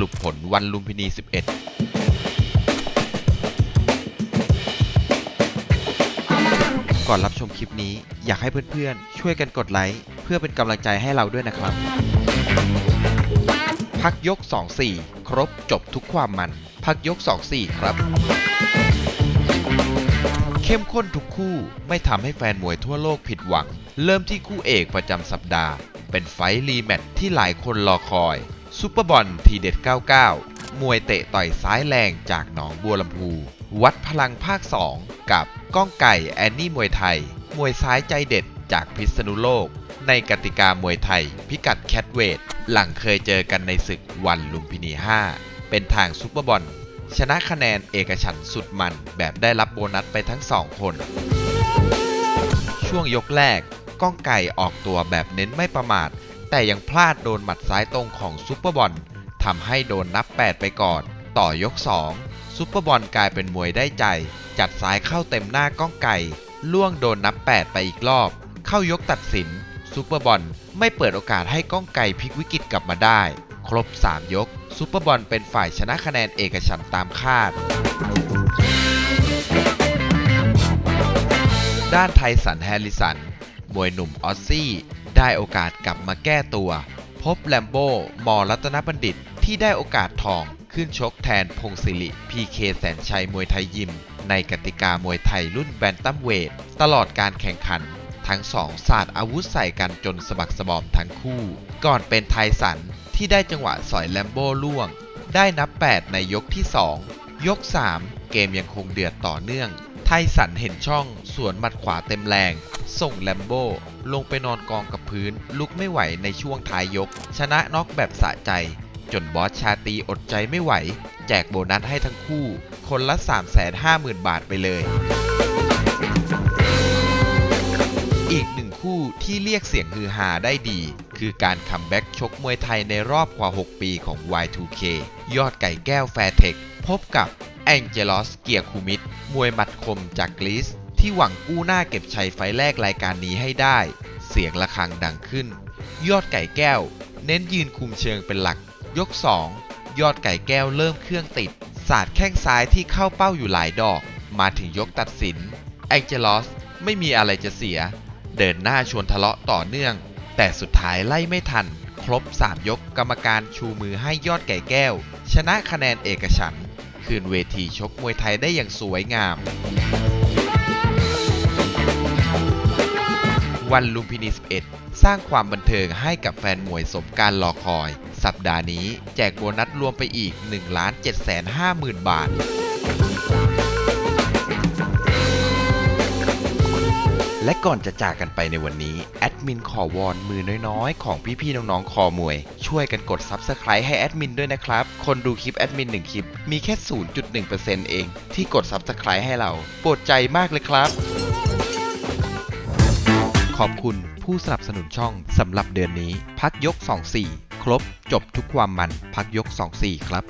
รุปผลวันลุมพินี 11ก่อนรับชมคลิปนี้อยากให้เพื่อนๆ ช่วยกันกดไลค์เพื่อเป็นกำลังใจให้เราด้วยนะครับ พักยก 2-4 ครบจบทุกความมัน พักยก 2-4 ครับ เข้มข้นทุกคู่ไม่ทำให้แฟนมวยทั่วโลกผิดหวัง เริ่มที่คู่เอกประจำสัปดาห์ เป็นไฟท์รีแมตที่หลายคนรอคอย ซูเปอร์บอลทีเด็ด 99 มวยเตะต่อยซ้ายแรงจากหนองบัวลำพู วัดพลังภาค 2 กับก้องไก่แอนนี่มวยไทย มวยซ้ายใจเด็ดจากพิษณุโลก ในกติกามวยไทย พิกัดแคทเวท หลังเคยเจอกันในศึกวันลุมพินี 5 เป็นทางซูเปอร์บอลชนะคะแนนเอกฉันสุดมันแบบได้รับโบนัสไปทั้งสองคน ช่วงยกแรก ก้องไก่ออกตัวแบบเน้นไม่ประมาท แต่ยังพลาดโดนหมัดซ้ายตรงของซุปเปอร์บอลทำให้โดนนับ 8 ไปก่อน ต่อยก 2 ซุปเปอร์บอลกลายเป็นมวยได้ใจ จัดซ้ายเข้าเต็มหน้าก้องไก่ล่วงโดนนับ 8 ไปอีกรอบ เข้ายกตัดสิน ซุปเปอร์บอลไม่เปิดโอกาสให้ก้องไก่พลิกวิกฤตกลับมาได้ ครบ 3 ยก ซุปเปอร์บอลเป็นฝ่ายชนะคะแนนเอกฉันตามคาด ด้านไทสันแฮร์ริสันมวยหนุ่มออสซี่ ได้โอกาสกลับมาแก้ตัว พบแลมโบ้มอรัตนบัณฑิตที่ได้โอกาสทองขึ้นชกแทนพงศิริพีเคแสนชัยมวยไทยยิม ในกติกามวยไทยรุ่นแบนตัมเวท ตลอดการแข่งขัน ทั้งสองสาดอาวุธใส่กันจนสะบักสะบอมทั้งคู่ ก่อนเป็นไทสันที่ได้จังหวะสอยแลมโบ้ล่วง ได้นับ 8 ในยกที่ 2 ยก 3 เกมยังคงเดือดต่อเนื่อง ไทสันเห็นช่อง สวนหมัดขวาเต็มแรง ส่งแลมโบ้ลงไปนอนกองกับพื้น ลุกไม่ไหวในช่วงท้ายยก ชนะน็อกแบบสะใจ จนบอสชาตีอดใจไม่ไหว แจกโบนัสให้ทั้งคู่ คนละ 350,000 บาทไปเลย อีกหนึ่งคู่ที่เรียกเสียงฮือฮาได้ดี คือการคัมแบ็กชกมวยไทยในรอบกว่า 6 ปีของ Y2K ยอดไก่แก้วแฟร์เทคพบกับแองเจลอสเกียร์คูมิด มวยหมัดคมจากกรีซที่หวังกู้หน้าเก็บชัยไฟแรกรายการนี้ให้ได้ เสียงะระฆังดังขึ้น ยอดไก่แก้ว เน้นยืนคุมเชิงเป็นหลัก ยก 2 ยอดไก่แก้วเริ่มเครื่องติด สาดแข้งซ้ายที่เข้าเป้าอยู่หลายดอก มาถึงยกตัดสินแองเจลอสไม่มีอะไรจะเสีย เดินหน้าชวนทะเลาะต่อเนื่อง แต่สุดท้ายไล่ไม่ทัน ครบ 3 ยกกรรมการชูมือให้ยอดไก่แก้ว ชนะคะแนนเอกฉันท์ คืนเวทีชกมวยไทยได้อย่างสวยงาม วันลุมพินี 11 สร้างความบันเทิงให้กับแฟนมวยสมการรอคอย สัปดาห์นี้แจกโบนัสรวมไปอีก 1 7 5 0 0 0 0 บาท และก่อนจะจากกันไปในวันนี้ แอดมินขอวอนมือน้อยๆ ของพี่ๆน้องๆ คอมวย ช่วยกันกด Subscribe ให้แอดมินด้วยนะครับ คนดูคลิปแอดมิน1คลิป มีแค่ 0.1%เอง ที่กด Subscribe ให้เรา โปรดใจมากเลยครับ ขอบคุณผู้สนับสนุนช่องสำหรับเดือนนี้ พักยก 24 ครบจบทุกความมันพักยก 24 ครับ